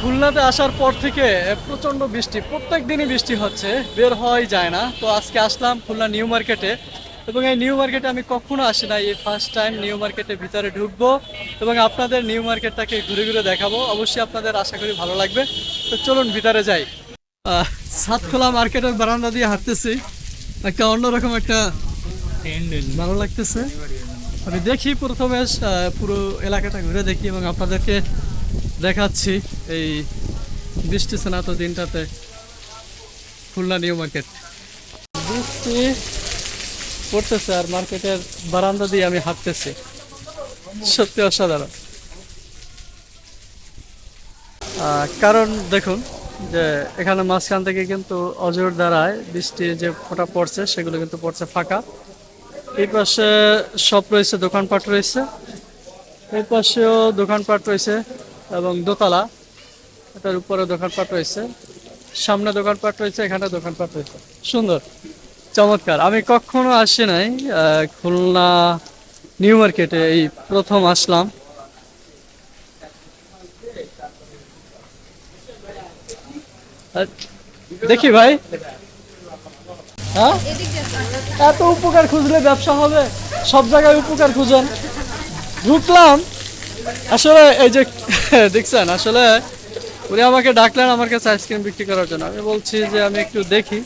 খুলনাতে আসার পর থেকে প্রচণ্ড বৃষ্টি, প্রত্যেক দিনই বৃষ্টি হচ্ছে, বের হওয়াই যায় না। তো আজকে আসলাম খুলনা নিউ মার্কেটে এবং এই নিউ মার্কেটে আমি কখনো আসি না এই ফার্স্ট টাইম নিউ মার্কেটের ভিতরে ঢুকবো এবং আপনাদের নিউ মার্কেটটাকে ঘুরে ঘুরে দেখাবো। অবশ্যই আপনাদের আশা করি ভালো লাগবে। তো চলুন ভিতরে যাই। সাতখোলা মার্কেটের বারান্দা দিয়ে হাঁটতেছি। একটা অন্যরকম একটা ভালো লাগতেছে। আমি দেখি প্রথমে পুরো এলাকাটা ঘুরে দেখি এবং আপনাদেরকে দেখাচ্ছি এই বৃষ্টি স্নাত দিনটাতে খুলনা নিউ মার্কেট। বৃষ্টি পড়তেছে আর মার্কেটের বারান্দা দিয়ে আমি হাঁটতেছি। সত্যি অসাধারণ। কারণ দেখুন যে এখানে মাঝখান থেকে কিন্তু অজর দ্বারায় বৃষ্টি যে ফোঁটা পড়ছে সেগুলো কিন্তু পড়ছে ফাঁকা। এই পাশে সব রয়েছে, দোকানপাট রয়েছে। এই পাশেও দোকানপাট রয়েছে। এবং দোতলা। এটার উপরে দোকানপাট রয়েছে। সামনে দোকানপাট রয়েছে, এখানে দোকানপাট রয়েছে। সুন্দর, চমৎকার। আমি কখনো আসি নাই খুলনা নিউ মার্কেটে, এই প্রথম আসলাম। দেখি ভাই। হ্যাঁ? এত উপকার খুঁজলে ব্যবসা হবে? সব জায়গায় উপকার খুঁজেন। ঢুকলাম। আসলে এই যে, দেখছেন, আসলে উনি আমাকে ডাকলেন আমার কাছে আইসক্রিম বিক্রি করার জন্য। আমি বলছি যে, আমি একটু দেখি,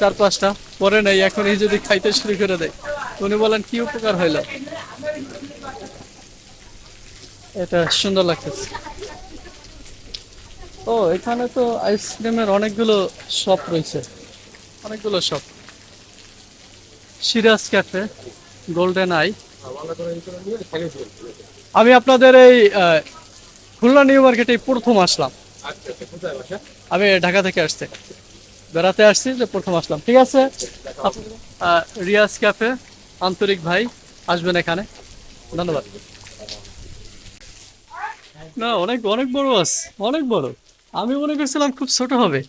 চার পাঁচটা, পরে নেই, এখনই যদি খাইতে শুরু করে দেয় উনি বলেন, কি উপকার হইল? এটা সুন্দর লাগতেছে। ও, এখানে তো আইসক্রিমের অনেকগুলো শপ রয়েছে। অনেকগুলো shop. Siraj cafe, golden eye. আমি আপনাদের এই খুলনা নিউ মার্কেটে প্রথম আসলাম। আমি ঢাকা থেকে আসছি। বেড়াতে আসছি যে প্রথম আসলাম। ঠিক আছে? রিয়াজ ক্যাফে আন্তরিক ভাই আসবেন এখানে। ধন্যবাদ। না অনেক অনেক বড় আছে অনেক বড়। আমি মনে করছিলাম খুব ছোট হবে।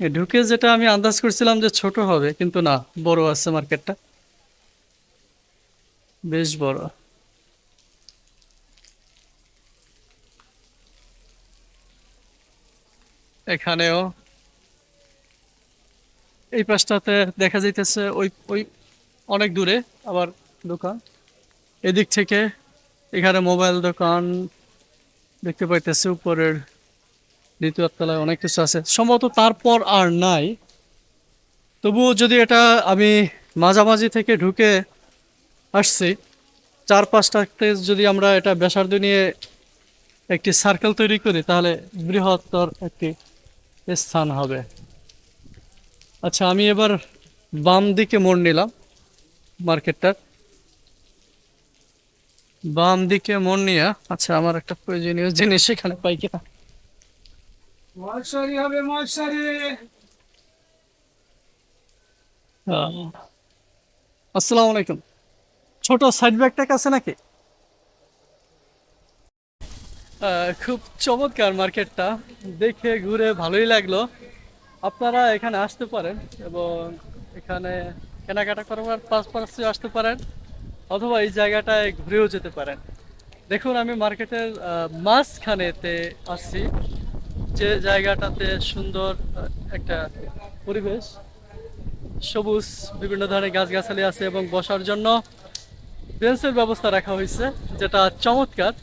ঢুকে যেটা আমি আন্দাজ করছিলাম যে ছোট হবে কিন্তু না বড় আছে মার্কেটটা। বেশ বড়। এখানেও। এই পাশটাতে দেখা যাইতেছে ওই ওই অনেক দূরে আবার দোকান। এদিক থেকে এখানে মোবাইল দোকান দেখতে পাইতেছে, উপরের দ্বিতীয় তলায় অনেক কিছু আছে। সম্ভবত তারপর আর নাই। তবুও যদি এটা আমি মাঝামাঝি থেকে ঢুকে আসছি চার পাঁচটাতে যদি আমরা এটা ব্যাসার্ধ নিয়ে একটি সার্কেল তৈরি করি, তাহলে বৃহত্তর একটি স্থান হবে। আচ্ছা আমি এবার বাম দিকে মোড় নিলাম মার্কেটটার। বাম দিকে মোড় নিয়ে আচ্ছা আমার একটা প্রয়োজনীয় জিনিস এখানে পাই কিনা। হবে আসসালামু আলাইকুম। ছোট সাইড ব্যাগটা কাছে নাকি? খুব চমৎকার মার্কেটটা। দেখে ঘুরে ভালোই লাগল। আপনারা এখানে আসতে পারেন এবং এখানে কেনাকাটা করবার পাশাপাশি আসতে পারেন অথবা এই জায়গাটায় ঘুরেও যেতে পারেন। দেখুন, আমি মার্কেটের মাঝখানেতে আসছি যে জায়গাটাতে সুন্দর একটা পরিবেশ। সবুজ, বিভিন্ন ধরনের গাছগাছালি আছে এবং বসার জন্য বেঞ্চের ব্যবস্থা রাখা হয়েছে, যেটা চমৎকার।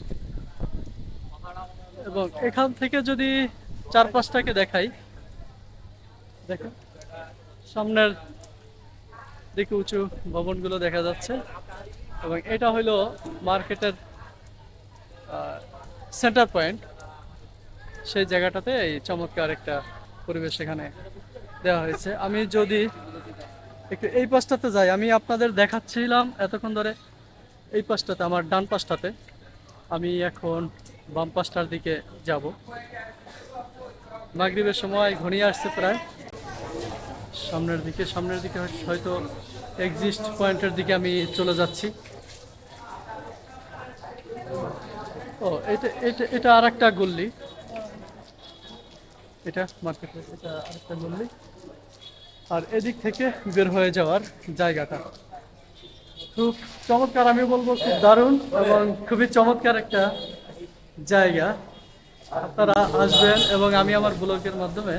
এবং এখান থেকে যদি চার পাঁচটাকে দেখাই দেখুন সামনের দিকে উঁচু ভবনগুলো দেখা যাচ্ছে এবং এটা হলো মার্কেটের সেন্টার পয়েন্ট সেই জায়গাটাতে এই চমৎকার একটা পরিবেশ এখানে দেওয়া হয়েছে। আমি যদি একটু এই পাশটাতে যাই, আমি আপনাদের দেখাচ্ছিলাম এতক্ষণ ধরে এই পাশটাতে, আমার ডান পাশটাতে। আমি এখন বাম দিকে যাব। মাগরিবের সময় ঘনিয়ে আসছে প্রায়। সামনের দিকে সামনের দিকে হয়তো এক্সিস্ট পয়েন্টের দিকে আমি চলে যাচ্ছি। ও, এটা এটা এটা আর একটা গল্লি এটা মার্কেটে এটা আর একটা গল্লি আর এদিক থেকে বের হয়ে যাওয়ার জায়গাটা। খুব চমৎকার আমি বলব খুব দারুণ এবং খুবই চমৎকার একটা জায়গা। আপনারা আসবেন এবং আমি আমার ব্লগের মাধ্যমে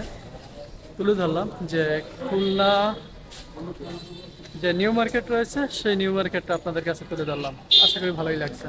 তুলে ধরলাম যে খুলনা যে নিউ মার্কেট রয়েছে, সেই নিউ মার্কেটটা আপনাদের কাছে তুলে ধরলাম। আশা করি ভালোই লাগছে।